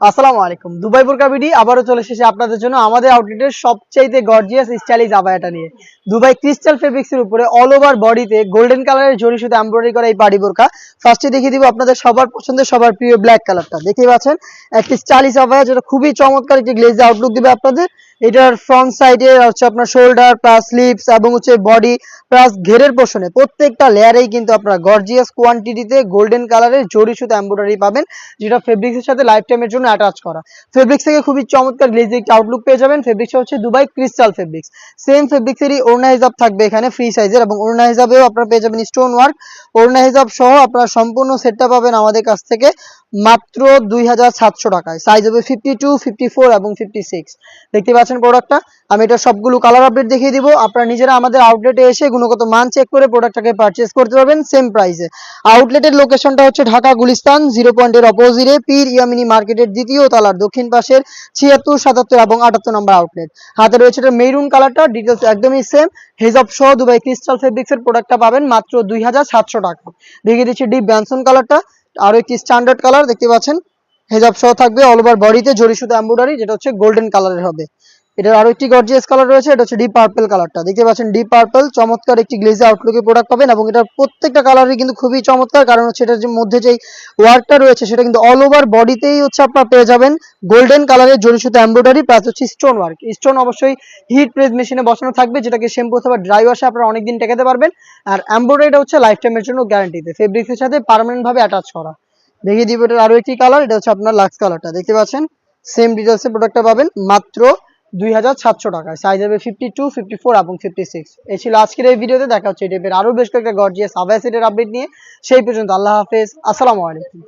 আসসালামু আলাইকুম। দুবাই বোরকা বিডি আবারও চলে এসেছে আপনাদের জন্য আমাদের আউটলেটের সবচাইতে গর্জিয়াস স্টাইলিশ আবায়াটা নিয়ে। দুবাই ক্রিস্টাল ফেব্রিক্সের উপরে অল ওভার বডিতে গোল্ডেন কালারের জরি সুতো এমব্রয়ডারি করা এই পাড়ি বোরকা। ফার্স্টে দেখিয়ে দিব আপনাদের সবার পছন্দের, সবার প্রিয় ব্ল্যাক কালারটা দেখতে পাচ্ছেন? একটি স্টাইলিশ আবায়া যেটা খুবই চমৎকার একটি গ্লেজ আউটলুক দিবে আপনাদের। এটার ফ্রন্ট সাইডে হচ্ছে আপনার শোল্ডার প্লাস স্লিপস এবং হচ্ছে বডি প্লাস ঘেরের পোর্শনে প্রত্যেকটা লেয়ারেই কিন্তু আপনারা গর্জিয়াস কোয়ান্টিটিতে গোল্ডেন কালারের জরি সুতো এমব্রয়ডারি পাবেন, যেটা ফেব্রিক্সের সাথে লাইফ টাইমের জন্য অ্যাটাচ করা। ফেব্রিক্স থেকে খুবই চমৎকার গ্লেজি আউটলুক পেয়ে যাবেন। ফেব্রিক্স হচ্ছে দুবাই ক্রিস্টাল ফেব্রিক্স সেম ফেব্রিক্সেরই ওড়না হিসাব থাকবে এখানে ফ্রি সাইজের এবং ওড়না হিসাবেও আপনারা পেয়ে যাবেন স্টোন ওয়ার্ক ওড়না হিসাব সহ আপনারা সম্পূর্ণ সেটটা পাবেন আমাদের কাছ থেকে মাত্র দুই হাজার সাতশো টাকায়। সাইজ হবে ফিফটি টু ফিফটি ফোর এবং ফিফটি সিক্স দেখতে পাচ্ছেন প্রোডাক্টটা আমি এটা সবগুলো কালার আপডেট দেখিয়ে দিব। আপনারা নিজেরা আমাদের আউটলেটে এসে গুণগত মান চেক করে প্রোডাক্টটাকে পারচেস করতে পারবেন সেম প্রাইসে আউটলেটের লোকেশনটা হচ্ছে ঢাকা গুলিস্তান জিরো পয়েন্টের অপোজিটে পীর ইয়ামিনী মার্কেটের দ্বিতীয় তলার দক্ষিণ পাশের ছিয়াত্তর, সাতাত্তর এবং আটাত্তর নম্বর আউটলেট হাতে রয়েছে এটা মেরুন কালারটা ডিটেলস একদমই সেম হেজব সহ দুবাই ক্রিস্টাল ফেব্রিক্সের প্রোডাক্টটা পাবেন মাত্র দুই হাজার সাতশো টাকা। দেখিয়ে দিচ্ছি ডিপ ব্যানসন কালারটা আরও একটি স্ট্যান্ডার্ড কালার দেখতে পাচ্ছেন? হেজাব সহ থাকবে অল ওভার বডিতে জরি সুতো এমব্রয়ডারি যেটা হচ্ছে গোল্ডেন কালারের হবে। এটার আরও একটি গর্জিয়াস কালার রয়েছে, এটা হচ্ছে ডিপ পার্পল কালারটা দেখতে পাচ্ছেন ডিপ পার্পল চমৎকার একটি গ্লেজে আউটলুকে প্রোডাক্ট পাবেন এবং এটার প্রত্যেকটা কালারই কিন্তু খুবই চমৎকার, কারণ হচ্ছে এটার যে মধ্যে যেই ওয়ার্কটা রয়েছে, সেটা কিন্তু অল ওভার বডিতেই হচ্ছে আপনার পেয়ে যাবেন। গোল্ডেন কালারের জরি সুতো এমব্রয়ডারি প্লাস হচ্ছে স্টোন ওয়ার্ক স্টোন অবশ্যই হিট প্রেস মেশিনে বসানো থাকবে, যেটাকে শ্যাম্পু অথবা ড্রাই ওয়াশে আপনারা অনেকদিন টেকাতে পারবেন। আর এমব্রয়ডারিটা হচ্ছে লাইফ টাইমের জন্য গ্যারান্টিতে ফেব্রিক্সের সাথে পার্মানেন্ট ভাবে অ্যাটাচ করা। দেখিয়ে দিব এটার আরও একটি কালার এটা হচ্ছে আপনার লাক্স কালারটা দেখতে পাচ্ছেন? সেম ডিটেলসে প্রোডাক্টটা পাবেন, মাত্র দুই হাজার সাতশো টাকায়। সাইজ হবে ফিফটি টু ফিফটি ফোর এবং ফিফটি সিক্স এই ছিল আজকের এই ভিডিওতে। দেখা হচ্ছে এই টাইপের আরও বেশ কয়েকটা গর্জিয়াস আবাই সেটের আপডেট নিয়ে। সেই পর্যন্ত আল্লাহ হাফেজ। আসসালামু আলাইকুম।